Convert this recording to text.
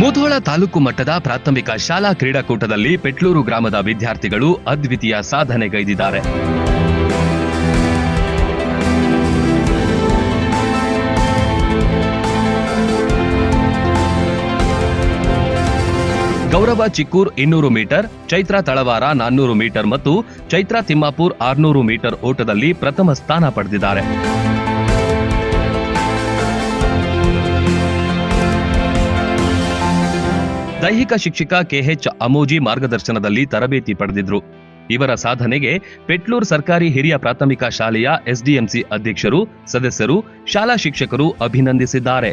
ಮುಧೋಳ ತಾಲೂಕು ಮಟ್ಟದ ಪ್ರಾಥಮಿಕ ಶಾಲಾ ಕ್ರೀಡಾಕೂಟದಲ್ಲಿ ಪೆಟ್ಲೂರು ಗ್ರಾಮದ ವಿದ್ಯಾರ್ಥಿಗಳು ಅದ್ವಿತೀಯ ಸಾಧನೆಗೈದಿದ್ದಾರೆ. ಗೌರವ ಚಿಕ್ಕೂರ್ ಇನ್ನೂರು ಮೀಟರ್, ಚೈತ್ರ ತಳವಾರ ನಾನ್ನೂರು ಮೀಟರ್ ಮತ್ತು ಚೈತ್ರ ತಿಮ್ಮಾಪುರ್ ಆರ್ನೂರು ಮೀಟರ್ ಓಟದಲ್ಲಿ ಪ್ರಥಮ ಸ್ಥಾನ ಪಡೆದಿದ್ದಾರೆ. ದೈಹಿಕ ಶಿಕ್ಷಕ ಕೆಎಚ್ ಅಮೋಜಿ ಮಾರ್ಗದರ್ಶನದಲ್ಲಿ ತರಬೇತಿ ಪಡೆದಿದ್ರು. ಇವರ ಸಾಧನೆಗೆ ಪೆಟ್ಲೂರ್ ಸರ್ಕಾರಿ ಹಿರಿಯ ಪ್ರಾಥಮಿಕ ಶಾಲೆಯ ಎಸ್ಡಿಎಂಸಿ ಅಧ್ಯಕ್ಷರು, ಸದಸ್ಯರು, ಶಾಲಾ ಶಿಕ್ಷಕರು ಅಭಿನಂದಿಸಿದ್ದಾರೆ.